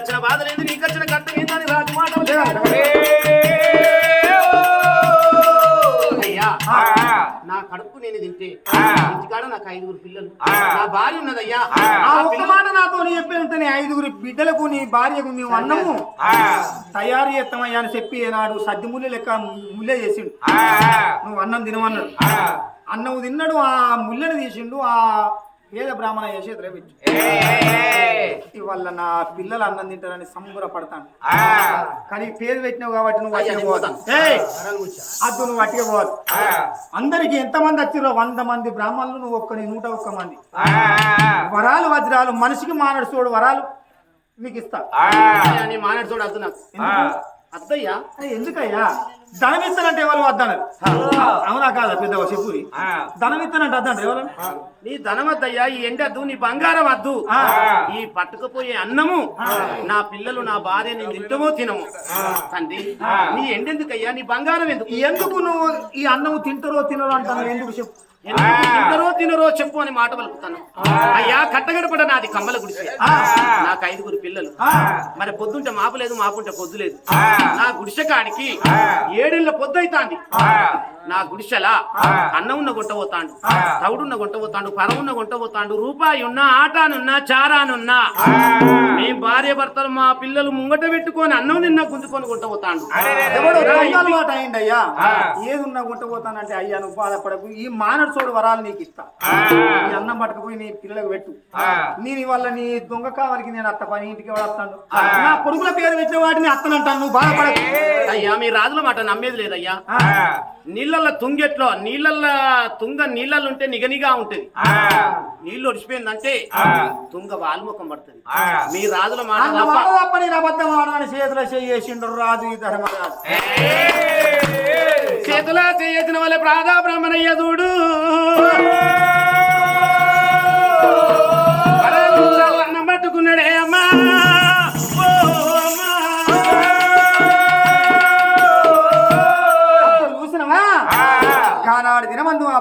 సంకటూరులో పెడతాను నీకు వచ్చిన బాధ లేదు నీకు వచ్చిన కట్టం ఏందని రాజు మాట నా కడుపు నేను తింటే ఇంటికాడ నాకు ఐదుగురు పిల్లలు. నా భార్య ఉన్నదయ్యా. ఆ. ఒక్క మాట నాతో చెప్పి ఉంటే ఐదుగురి బిడ్డలకు నీ భార్యకు మేము అన్నము. తయారు చేస్తామయ్యా అని చెప్పి నాడు సద్ది ముల్లె లెక్క ముల్లె చేసిండు. నువ్వు అన్నం తినమన్నాడు. అన్నం తిన్నాడు ఆ ముల్లెని తీసిండు ఆ పేద బ్రాహ్మణ చేసి ద్రవించు ఇవాళ నా పిల్లలు అన్నం తింటారని సంబరపడతాను కానీ పేరు పెట్టినావు కాబట్టి నువ్వు అట్టిగా నేను పోతాను. అద్దు నువ్వు అట్టిగా పోవాలి. అందరికి ఎంతమంది వచ్చిరో వంద మంది బ్రాహ్మణులు నువ్వు ఒక్కని నూట ఒక్క మంది. వరాలు వజ్రాలు మనిషికి మానడు చూడు వరాలు మీకు ఇస్తా. మానేడు చూడు అద్దు నాకు. ఎందుకు? అద్దయ్యా ఎందుకయ్యా? ధనం ఇస్తానంటే ఎవరు వద్దన్నారు? అవునా కాదా పెద్ద చెప్పురి ధనం ఇస్తానంటే వద్దంటే ఎవరు? నీ ధనం వద్దయ్యా ఈ ఎండద్దు నీ బంగారం వద్దు. ఈ పట్టుకుపోయే అన్నము నా పిల్లలు నా భార్య నేను తింటమో తినము. తండ్రి నీ ఎండెందుకయ్యా? నీ బంగారం ఎందుకు? ఎందుకు నువ్వు ఈ అన్నం తింటారో తినరో అంటాను ఎందుకు చెప్పు. తింటరో తినరో చెప్పు అని మాట పలుకుతాను. అయ్యా కట్టగడపడ నాది కమ్మల గుడిసె. నాకు ఐదుగురు పిల్లలు. మరి పొద్దుంటే మాపు లేదు మాపుంటే పొద్దు లేదు. నా గుడిసె కాడికి ఏడేళ్ళ పొద్దు అవుతాంది నా గుడిసెలా అన్నం ఉన్న గుంట పోతాండు తవుడున్న గుంట పోతాండు పరమున్న గుంట పోతాండు రూపాయి ఉన్నా ఆటానున్నా చారానున్నా. మీ భార్య భర్తలు మా పిల్లలు ముంగట పెట్టుకొని అన్నం తిన్నా గుంజుకొని గుంట పోతాండు ఎవడో మాట అయింది అయ్యా ఏది ఉన్నా గుంట పోతానంటే అయ్యా నువ్వు బాధపడకు ఈ మానడు చూడు వరాలు నీకు ఇస్తా. ఈ అన్నం పట్టుకుపోయి నీ పిల్లలకు పెట్టు. నేను ఇవాళ నీ దొంగ కావలికి నేను అత్త పని ఇంటికి ఎవడు వస్తాను నా కొడుకుల పేరు పెట్టిన వాటిని అత్తనంటాను నువ్వు బాధపడకు అయ్యా మీ రాజుల మాట నమ్మేది లేదయ్యా. నీళ్ళల్లో తుంగెట్లో నీళ్ళల్లో తుంగ నీళ్ళల్లో ఉంటే నిగనిగా ఉంటది. నీళ్ళు ఒడిచిపోయిందంటే తుంగ వాల్ముఖం పడుతుంది. మీ రాజుల మాట తప్ప. నేను అబద్ధం ఆడమని చేతిలో చేసిండు రాజు ధర్మరాజు. చేతుల చేయచిన వల్ల ప్రాదా బ్రహ్మణయ్య చూడు.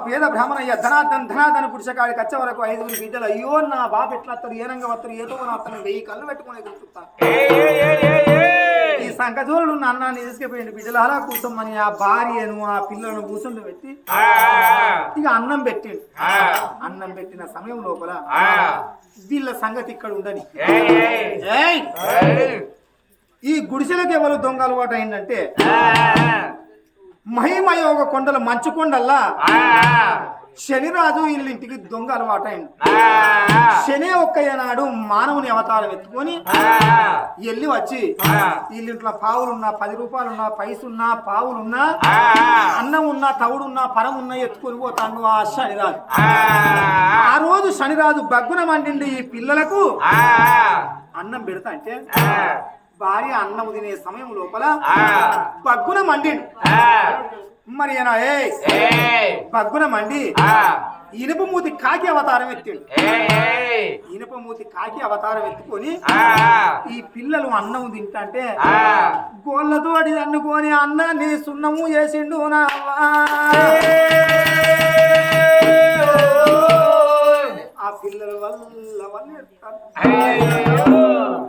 పేద బ్రాహ్మణయ్య ధనాథన్ ధనాథన్ పురుషకాడి కచ్చ వరకు ఐదుగురు బిడ్డలు. అయ్యో నా బాబు ఎట్లా వస్తారు ఏ రంగం వస్తారు ఏదో నా అతను వెయ్యి కళ్ళు పెట్టుకుని కూర్చుంటా ఈ సంకజోళ్ళు అన్నాన్ని తీసుకుపోయింది బిడ్డలు. అలా కూర్చోమని ఆ భార్యను ఆ పిల్లలను కూర్చుండి పెట్టి ఇక అన్నం పెట్టిండు. అన్నం పెట్టిన సమయం లోపల వీళ్ళ సంగతి ఇక్కడ ఉండని! ఈ గుడిసెలకు ఎవరు దొంగ అలవాటు అయిందంటే మహిమయోగ కొండల మంచు కొండల్లా శనిరాజు వీళ్ళ ఇంటికి దొంగ అలవాటు అయింది శని ఒక్కయ్య నాడు మానవుని అవతారం ఎత్తుకొని వెళ్ళి వచ్చి వీళ్ళింట్లో పావులున్నా పది రూపాయలున్నా పైసున్నా పావులున్నా అన్నం ఉన్నా తవుడున్నా పరం ఉన్నా ఎత్తుకొని పోతాను ఆ శనిరాజు. ఆ రోజు శనిరాజు బగ్గున మండిండి ఈ పిల్లలకు అన్నం పెడతా అంటే భార్య అన్నం తినే సమయం లోపల బగ్గున మండిండు. మరి బగ్గున మండి ఇనుప మూతి కాకి అవతారం ఎత్తిండు. ఇనుప మూతి కాకి అవతారం ఎత్తుకొని ఈ పిల్లలు అన్నం తింటంటే గోళ్ళతోటి అన్నుకొని అన్నాన్ని సున్నము చేసిండు నా పిల్లల వల్ల.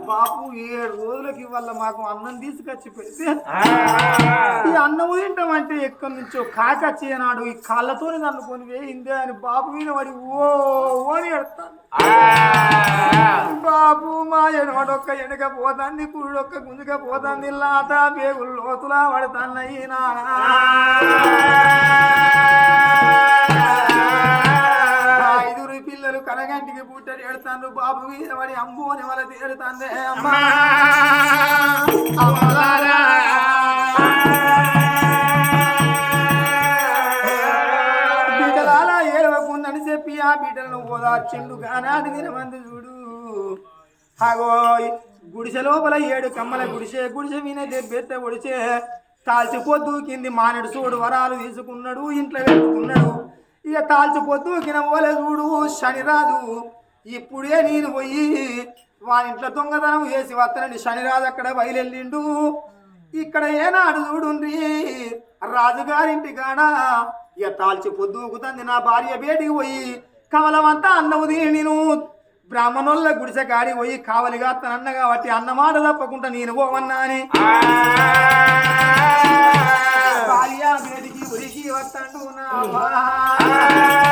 బాపు ఏడు రోజులకి వల్ల మాకు అన్నం తీసుకొచ్చి పెడితే ఈ అన్నం తింటామంటే ఎక్కడి నుంచో కాకచ్చి నాడు ఈ కాళ్ళతోని నన్నుకొని వేయిందే అని బాబు మీద పడి ఓ అని ఎడతాను. బాబు మా ఎడమడొక్క ఎనక పోతాంది కుళ్ళొక్క గుంజుక పోతాంది లాత పేగులు లోతులా పడతాన్నయ్యి నానా ఎడతాను బాబు మీద పడి అంబు అని వాళ్ళ తేడుతాందే అమ్మా. ఏడవకుందని చెప్పి ఆ బిడ్డలను ఓదార్చిండు. గానాది దినమంది చూడు. అగో గుడిసె లోపల ఏడు కమ్మల గుడిసె గుడిసె వినే దెబ్బెత్త ఒడిసే తాల్చిపోద్దు కింది మానడు చూడు వరాలు తీసుకున్నాడు ఇంట్లో పెట్టుకున్నాడు. ఇక తాల్చిపోద్దు ఓలే చూడు శనిరాజు ఇప్పుడే నేను పోయి వాని ఇంట్లో దొంగతనం వేసి వస్తానని శనిరాజు అక్కడ బయలుదేరిండు ఇక్కడ ఏనాడు చూడుండ్రి రాజుగారింటి కాడ ఇక తాల్చి పొద్దుకుతుంది నా భార్య బేటికి పోయి కమలమంతా అన్నవు నేను బ్రాహ్మణుల గుడిసె కాడి పోయి కావలిగా తన అన్న కాబట్టి అన్నమాట తప్పకుండా నేను పోవన్నా అని భార్య వేడికి ఉరికి వస్తాడు నా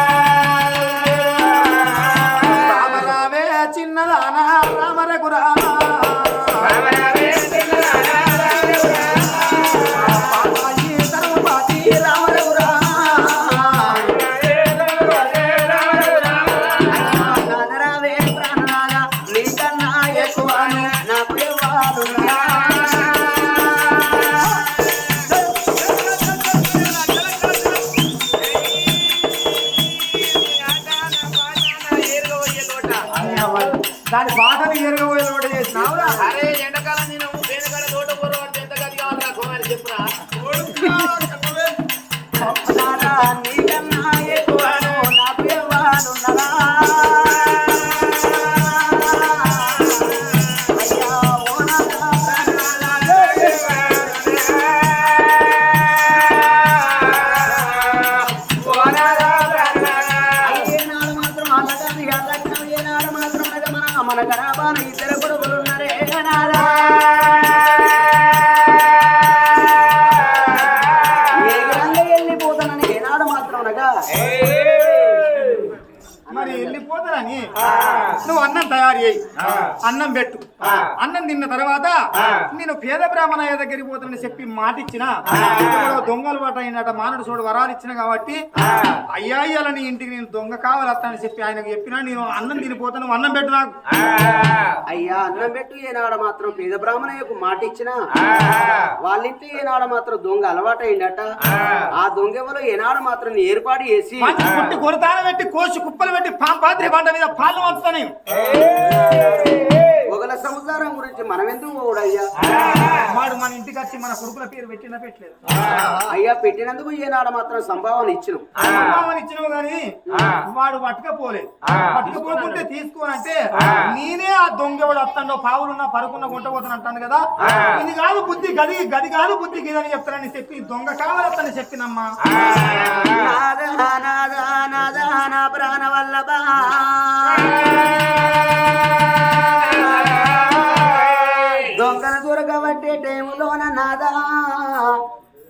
అన్నం పెట్టు. అన్నం తిన్న తర్వాత నేను పేద బ్రాహ్మణ దగ్గరికి పోతానని చెప్పి మాట ఇచ్చిన దొంగలు పాట అయినట మానవుడు చూడు వరాలు ఇచ్చిన కాబట్టి అయ్యా ఇయ్యాల నీ ఇంటికి నేను దొంగ కావాలి వస్తానని చెప్పి ఆయనకు చెప్పినా నేను అన్నం తినిపోతాను నువ్వు అన్నం పెట్టు నాకు. అయ్యా అన్నం పెట్టు ఏనాడు మాత్రం పేద బ్రాహ్మణయ్యకు మాట ఇచ్చిన వాళ్ళింటి ఏనాడు మాత్రం దొంగ అలవాటైందట. ఆ. దొంగ ఎవరో ఏనాడు మాత్రం ఏర్పాటు చేసి. కొరతాన పెట్టి కోసి కుప్పలు పెట్టి పాంపాత్రి బండ మీద పాలు వంచుతాను ఒకల సంసారం గురించి మనం ఎందుకు పోడయ్యా వాడు మన ఇంటికి వచ్చి మన కొడుకుల పేరు పెట్టినా పెట్టలేదు. అయ్యా పెట్టినందుకు ఏనాడు మాత్రం సంభావన ఇచ్చిన. సంభావన ఇచ్చినావు గాని వాడు పట్టుకపోలేదు. పట్టుకపోకుంటే తీసుకోనంటే నేనే ఆ దొంగ వాడు వస్తాడో పావులున్నా పరుకున్న గుంటపోతాను అంటాను కదా. ఇది కాదు బుద్ధి గది గది కాదు బుద్ధి గిదని చెప్తానని చెప్పి దొంగ కావాలని చెప్పినమ్మా. నాదా నాదా నాదా నా ప్రాణ వల్లభా.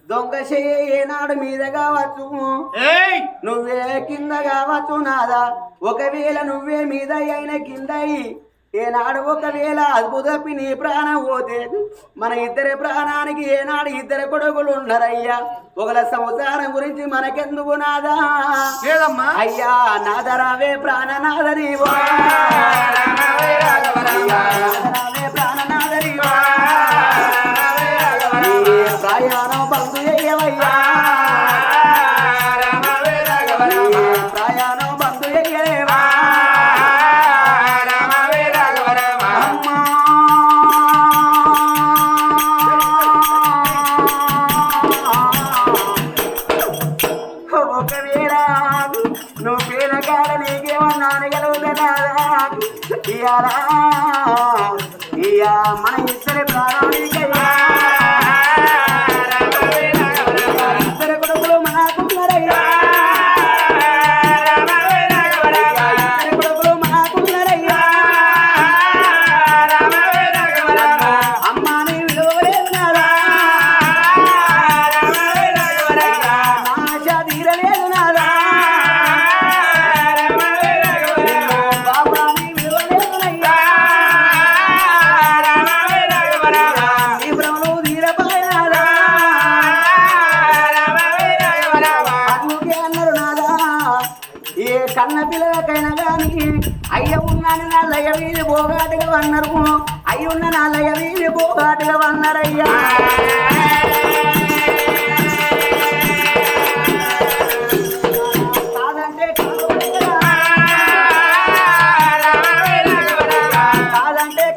దొంగ చెయ్యి ఏనాడు మీద కావచ్చు నువ్వే కింద కావచ్చు నాదా. ఒకవేళ నువ్వే మీద అయిన కింద ఏనాడు ఒకవేళ అద్భుతపి నీ ప్రాణం పోతే మన ఇద్దరి ప్రాణానికి ఏనాడు ఇద్దరు కొడుకులు ఉన్నారయ్యా ఒకల సంసారం గురించి మనకెందుకు నాదా? అయ్యా నాదరావే ప్రాణనాదరి ప్రాణనాదరి ప్రయాణం బంధు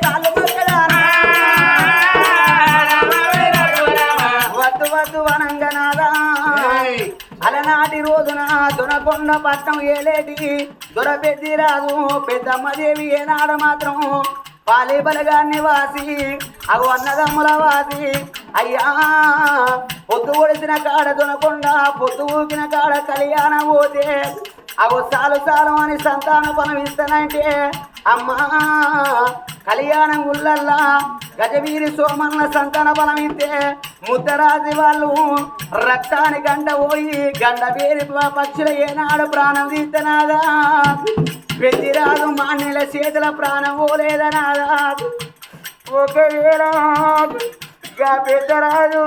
కాళ్ళు పట్టరా? వద్దు వద్దు వనంగనాదా ఏయ్. అలనాటి రోజున దొనకొండ పట్టం ఏలేటి దొరపెద్ది రాదు పెద్దమ్మదేవి ఏనాడు మాత్రం పాలి బలగాన్ని వాసి అగు అన్నదమ్ముల వాసి. అయ్యా పొద్దు ఒడిసిన కాడ దొనకుండా పొద్దు ఊకిన కాడ కళ్యాణం పోతే. అగో సాలు సాలు అని సంతాన పనం ఇస్తానంటే అమ్మా కళ్యాణం గుళ్ళల్లా గజవీరి సోమన్న సంతాన బలం ఇస్తే ముద్దరాజు వాళ్ళు రక్తాన్ని గండ పోయి గండ పేరు పక్షుల ఏనాడు ప్రాణం తీస్తనాదా పెద్దిరాజు మాన్యుల చేతుల ప్రాణం పోలేదనాదా ఒకవేళ గా పెద్దరాజు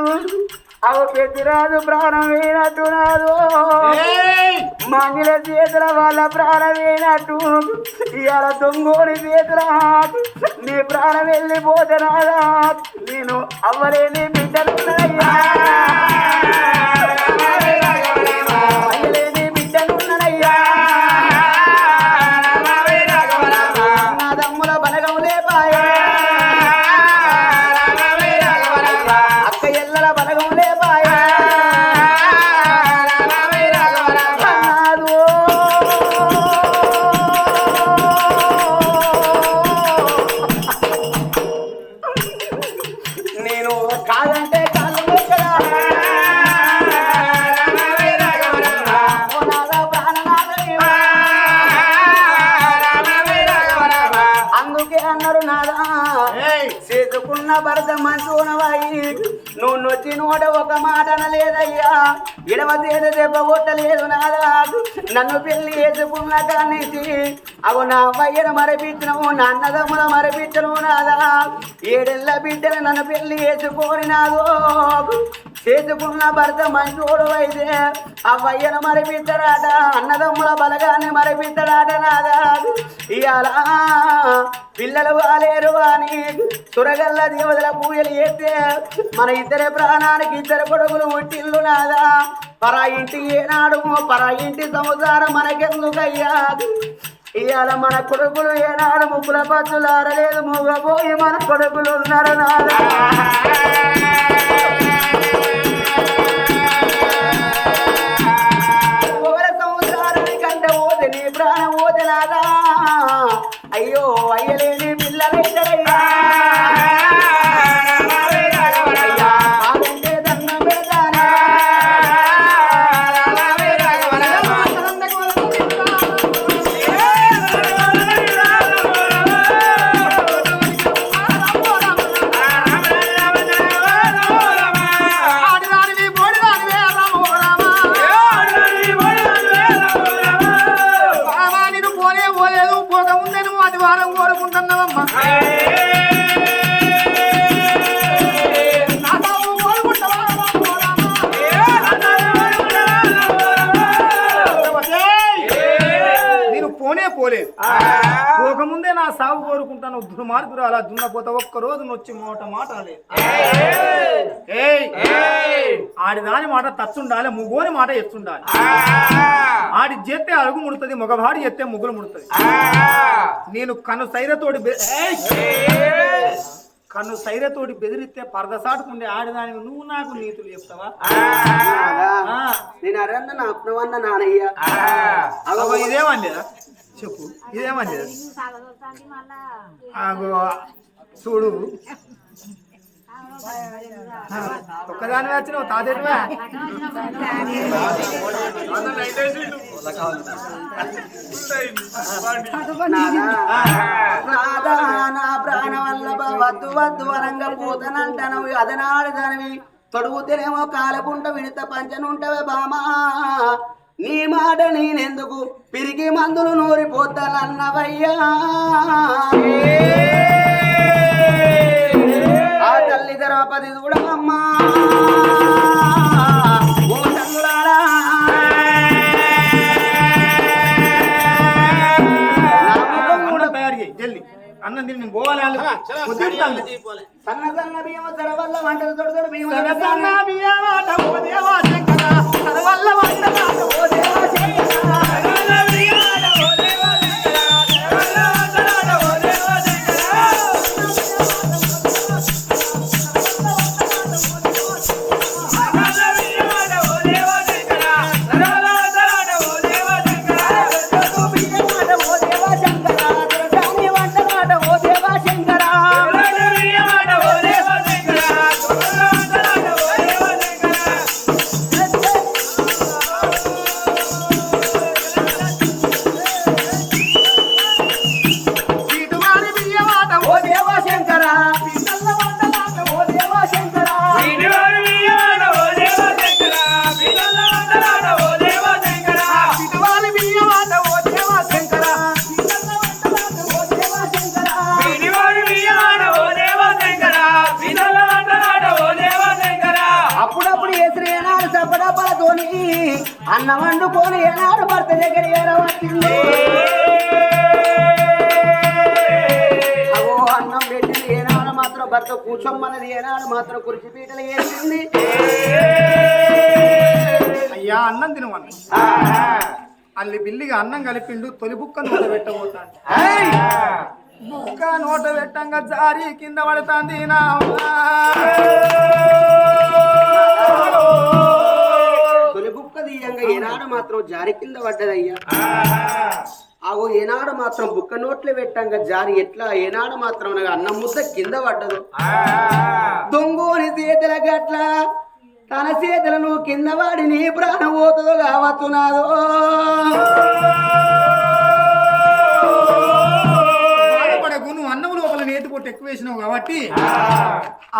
అవ పెద్దరాజు ప్రాణం వేయనట్టు నాదు! మంగిల చేతుల వాళ్ళ ప్రాణం వేయనట్టు ఇవాళ దొంగోని చేతుల. నీ ప్రాణం వెళ్ళిపోతే నాదా? నేను అవ్వలేని బిడ్డలున్నాయ్యా ఇడవ దెబ్బ కొట్టలేదు నాదా నన్ను పెళ్ళి ఏదుకున్న కానిచ్చి అవు నా అవ్వయ్యను మరపించను నా అన్నదమ్ముల మరపించను నాదా ఏడెళ్ళ బిడ్డలు నన్ను పెళ్ళి చేసుకొని నాదో చేసుకున్న భర్త మంచోడు అయితే అవ్వయ్యను మరపించడాట అన్నదమ్ముల బలగాన్ని మరపించడాట నాదా. ఇవాళ పిల్లలు వాలేరు అని సురగల్ల దేవతల పూజలు చేస్తే మన ఇద్దరి ప్రాణానికి ఇద్దరు కొడుకులు ఉట్టిల్లు నాదా. పరా ఇంటి ఏనాడు పరా ఇంటి సంసారం మనకెందుకయ్యా? ఇవాళ మన కొడుకులు ఏనాడు ముగ్గుల పచ్చులు ఆరలేదు మూగపోయి మన కొడుకులు ఉన్నారు నాదా. పోకముందే నువ్వు అది వారం కోరుకుంటున్నావమ్మా? నేను పోనే పోలేదు నా సాగు కోరుకుంటాను. దుర్మార్గురు అలా దున్నపోతా. ఒక్క రోజు నొచ్చి మోట మాట అనలేదు. ఏయ్! ఆడి దాని మాట తచ్చుండాలి ముగోని మాట ఎత్తుండాలి. ఆడి చేస్తే అడుగు ముడుతుంది మగవాడి చేస్తే ముగ్గులు ముడుతుంది. నేను కను ఏయ్! కన్ను సైరతోడి బెదిరిస్తే పరదసాటుకుండే ఆడిదాని నువ్వు నాకు నీతులు చెప్తావా? ఆ. నేను అరన్న నా అప్నవన్న నానయ్య. ఇదేమనలేదా చెప్పు అగో చూడు ఒక్కదాని వచ్చినావు తాతేటివా ప్రాణ వల్ల వద్దు వద్దు వరంగా పోతానంటాను అదనాడు దానివి తొడుగుతేనేమో కాలకుంట విడత పంచనుంటవే బామా నీ మాట నేనెందుకు పిరికి మందులు నూరిపోతానన్నవయ్యా ఆ తల్లి ద్రౌపది చూడమ్మా అన్నం నేను పోవాలి. సన్న సన్న బియ్యం వల్ల వంటలు తొడుగుడు బియ్యం సన్న ఓ దేవా వల్ల సర్వల్ల ఓ దేవా అన్నం వండుకొని ఏనాడు భర్త దగ్గర ఏరవచ్చింది అవో అన్నం పెట్టింది ఏనాడు మాత్రం భర్త కూర్చోమన్నది ఏనాడు మాత్రం కుర్చీ పీటలు వేసింది. అయ్యా అన్నం తినమన్న అల్లి బిల్లిగా అన్నం కలిపిండు తొలి బుక్క నోట పెట్టబోతాను బుక్క నోట పెట్టంగా జారి కింద పడుతుంది నా తీయంగా ఏనాడు మాత్రం జారి కింద పడ్డదయ్యా. అగో ఏనాడు మాత్రం బుక్క నోట్లు పెట్టంగా జారి ఎట్లా? ఏనాడు మాత్రం అన్నం ముద్ద కింద పడ్డదు. దొంగోని చేతుల గట్ల తన చేతులను కింద వాడి నీ ప్రాణం పోతుందో కావచ్చున్నాదో బాధపడకు నువ్వు అన్నం లోపల నేతి పొట్టు ఎక్కువ వేసినావు కాబట్టి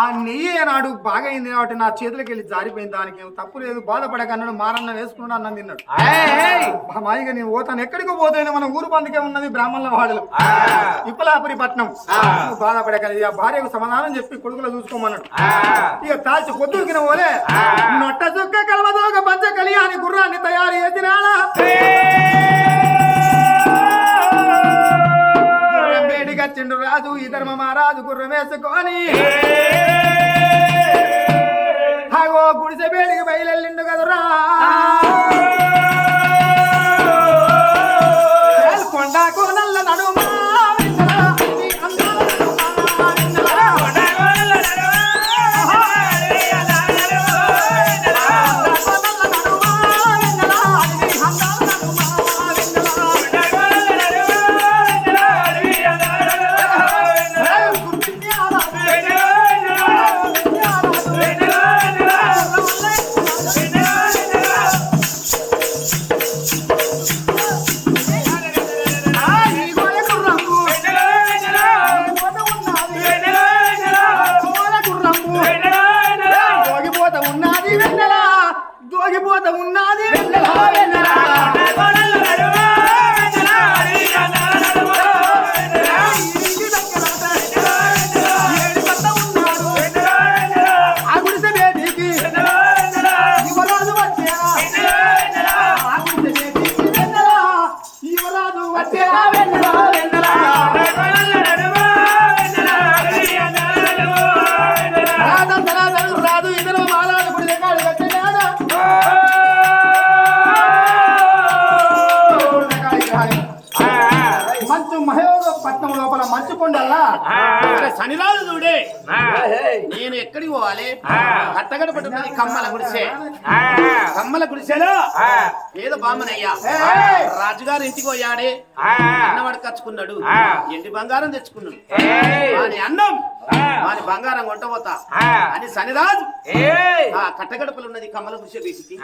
ఆ నెయ్యి నాడు బాగా అయింది కాబట్టి నా చేతులకి వెళ్ళి జారిపోయింది. దానికి ఏం తప్పు లేదు. బాధపడక అన్నాడు మారన్న వేసుకున్నాడు అన్నం తిన్నాడు. మాయిగా నేను పోతాను ఎక్కడికో పోతాను మన ఊరు పందుకే ఉన్నది బ్రాహ్మణుల వాడలు. ఇప్పలాపురి పట్నం. బాధపడక ఇక భార్యకు సమాధానం చెప్పి కొడుకులో చూసుకోమన్నాడు. ఇక తాల్చి పొద్దుకిన పోలే నొట్ట చుక్క కలవదోక పంచ కలియాని గుర్రాన్ని తయారు చేసినాడా? రాజు ఈ ధర్మ మహారాజు గుర్రం వేసుకొని. హాగో గుడిసె వేడికి బయలుండు కదరా. మంచు మహయోగ పట్నం లోపల మంచు కొండల్లా? శనిరాజు నేను ఎక్కడికి పోవాలి? కట్టగడ పట్టుకున్నది కమ్మల గుడిసె. కమ్మల గుడిసెలో ఏదో బామ్మనయ్యా! రాజుగారు ఇంటికి పోయాడే. అన్నవాడు కచ్చుకున్నాడు. ఎండి బంగారం తెచ్చుకున్నాడు. అన్నం. వాని బంగారం కొంటపోతా అని శనిరాజు ఆ కట్టగడపలు ఉన్నది కమ్మల గుడిసె బీటికి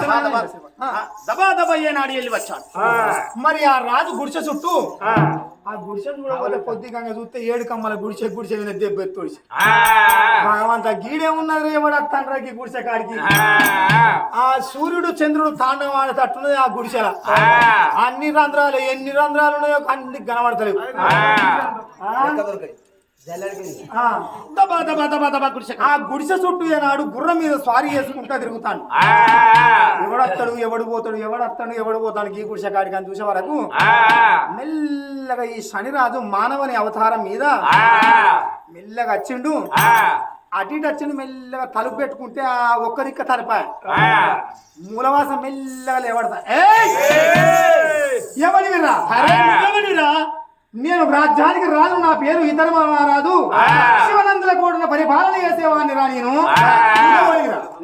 దబా దబా ఆ, దబా దబా ఏనాడు వెళ్ళి వచ్చాడు. మరి ఆ రాజు గుడిసె చుట్టూ ఆ. గుడిసె చూడకపోతే పొద్దుగంగా చూస్తే ఏడు కమ్మల గుడిసె గుడిసె మీద దెబ్బ ఎత్తుడిసి భగవంత గీడే ఉన్నది ఎవడ తండ్రికి గుడిసె కాడికి. ఆ. సూర్యుడు చంద్రుడు తాండవం ఆడేటట్టున్నది ఆ గుడిసెల. అన్ని రంధ్రాలు ఎన్ని రంధ్రాలు ఉన్నాయో అన్ని కనబడతలేవు. ఆ, దబా దబా దబా దబా గుడిసె చుట్టూ ఏనాడు గుర్రం మీద స్వారీ చేసుకుంటా తిరుగుతాను ఎవడొస్తాడు ఎవడు పోతాడు ఎవడొస్తాడు ఎవడు పోతాడు ఈ గుడిసె కాడికి అని చూసే వరకు మెల్లగా ఈ శనిరాజు మానవుని అవతారం మీద మెల్లగా వచ్చిండు అటు ఇటు వచ్చిండు మెల్లగా తలుపు పెట్టుకుంటే ఆ ఒక్కరిక్క తలపాయ మూలవాసం మెల్లగా లేవడతా. ఎవరివిరా అరే నువ్వెవరిరా? నేను రాజ్యానికి రాజు నా పేరు ఇతర మహారాజు శివనందుల కూడిన పరిపాలన చేసేవాడిని రా నేను?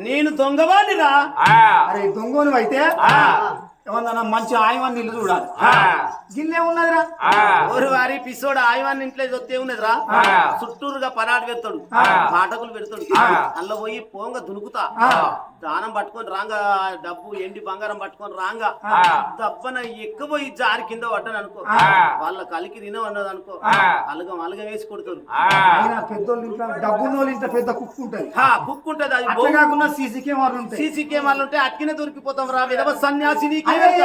నేను దొంగవాడిరా అరే దొంగను అయితే ఏమన్నా మంచి ఆయవాన్ని ఇల్లు చూడాలి. గిన్నె ఉన్నదిరా ఓరి వారి పిసోడు ఆయవాన్ని ఇంట్లో దొత్తే ఉన్నదిరా. చుట్టూరుగా పరాడు పెడతాడు. పాటకులు పెడతాడు. అందులో పోయి పోంగ దునుకుతా దానం పట్టుకొని రాంగా డబ్బు ఎండి బంగారం పట్టుకొని రాంగా. దబ్బన ఎక్కబోయి జారి కింద పడ్డాను అనుకో. వాళ్ళ కలికి తిన ఉన్నది అనుకో. అలగం అలగం వేసి కొడతారు పెద్దోళ్ళు డబ్బున్నోళ్ళు పెద్ద కుక్కు ఉంటది. హా, కుక్కుంటది అది సీసీ కెమెరాలు ఉంటాయి. సీసీ కెమెరాలు ఉంటే అట్కినే దొరికిపోతాం రా. విధవ సన్యాసి ఇంట్లో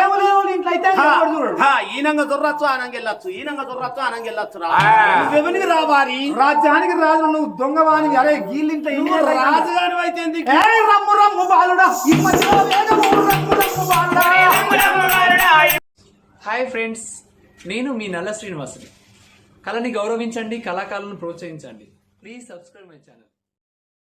ఈనంగా దొర్రచ్చు ఆనంగా వెళ్ళొచ్చు ఈనంగా దొర్రచ్చు ఆనంగా వెళ్ళొచ్చు. నువ్వెవరికి రావారి రాజ్యానికి రాజు నువ్వు దొంగవాణి అరే నువ్వు చేయాలి? రాజుగారి అయితే బాలుడా. ఈ రమ్ము రమ్ము బాలుడా. హాయ్ ఫ్రెండ్స్ నేను మీ నల్ల శ్రీనివాసుని. కళని గౌరవించండి కళాకారులను ప్రోత్సహించండి. Please subscribe my channel.